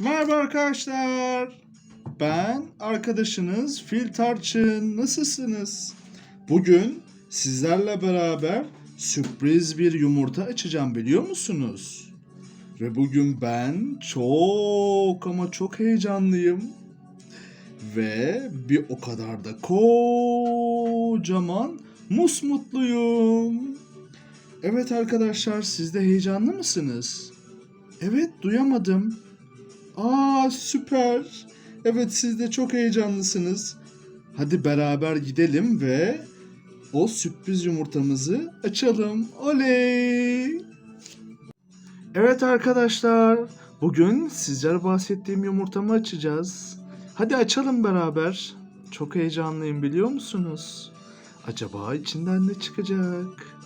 Merhaba arkadaşlar. Ben arkadaşınız Fil Tarçın. Nasılsınız? Bugün sizlerle beraber sürpriz bir yumurta açacağım biliyor musunuz? Ve bugün ben çok ama çok heyecanlıyım. Ve bir o kadar da kocaman musmutluyum. Evet arkadaşlar siz de heyecanlı mısınız? Evet duyamadım. Aa süper. Evet siz de çok heyecanlısınız. Hadi beraber gidelim ve o sürpriz yumurtamızı açalım. Oley! Evet arkadaşlar, bugün sizlere bahsettiğim yumurtamı açacağız. Hadi açalım beraber. Çok heyecanlıyım biliyor musunuz? Acaba içinden ne çıkacak?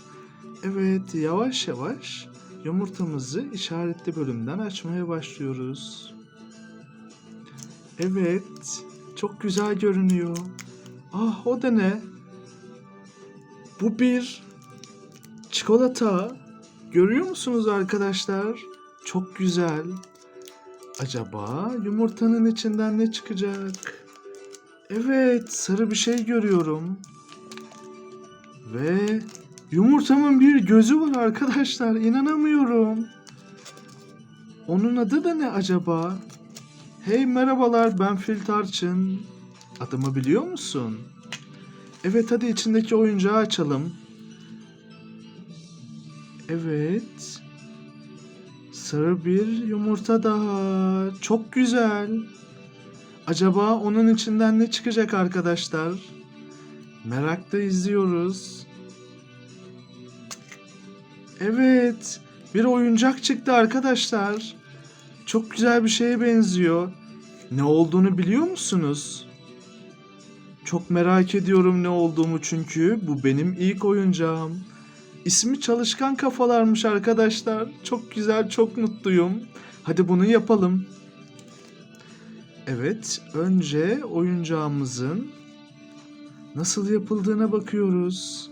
Evet, yavaş yavaş yumurtamızı işaretli bölümden açmaya başlıyoruz. Evet, çok güzel görünüyor. Ah, o da ne? Bu bir çikolata. Görüyor musunuz arkadaşlar? Çok güzel. Acaba yumurtanın içinden ne çıkacak? Evet, sarı bir şey görüyorum. Ve yumurtamın bir gözü var arkadaşlar. İnanamıyorum. Onun adı da ne acaba? Hey merhabalar ben Fil Tarçın. Adımı biliyor musun? Evet hadi içindeki oyuncağı açalım. Evet. Sarı bir yumurta daha. Çok güzel. Acaba onun içinden ne çıkacak arkadaşlar? Merakla izliyoruz. Evet. Bir oyuncak çıktı arkadaşlar. Çok güzel bir şeye benziyor. Ne olduğunu biliyor musunuz? Çok merak ediyorum ne olduğumu çünkü bu benim ilk oyuncağım. İsmi Çalışkan Kafalarmış arkadaşlar. Çok güzel, çok mutluyum. Hadi bunu yapalım. Evet, önce oyuncağımızın nasıl yapıldığına bakıyoruz.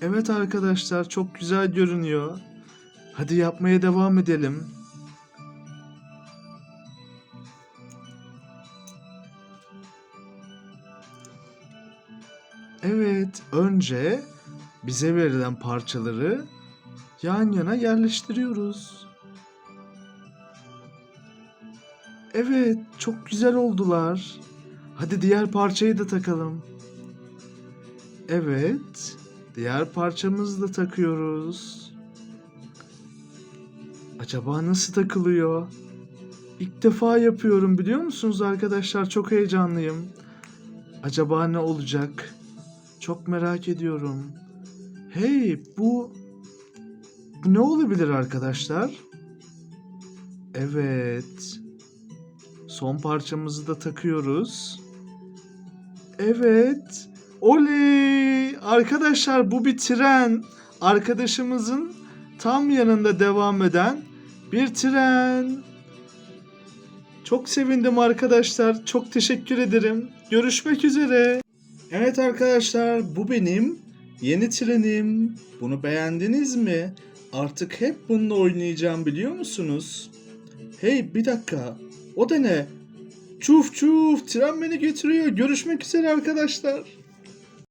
Evet arkadaşlar, çok güzel görünüyor. Hadi yapmaya devam edelim. Evet, önce bize verilen parçaları yan yana yerleştiriyoruz. Evet, çok güzel oldular. Hadi diğer parçayı da takalım. Evet, diğer parçamızı da takıyoruz. Acaba nasıl takılıyor? İlk defa yapıyorum biliyor musunuz arkadaşlar? Çok heyecanlıyım. Acaba ne olacak? Çok merak ediyorum. Hey bu bu ne olabilir arkadaşlar? Evet. Son parçamızı da takıyoruz. Evet. Oley! Arkadaşlar bu bir tren. Arkadaşımızın tam yanında devam eden bir tren. Çok sevindim arkadaşlar. Çok teşekkür ederim. Görüşmek üzere. Evet arkadaşlar bu benim yeni trenim. Bunu beğendiniz mi? Artık hep bununla oynayacağım biliyor musunuz? Hey bir dakika. O da ne? Çuf çuf tren beni getiriyor. Görüşmek üzere arkadaşlar.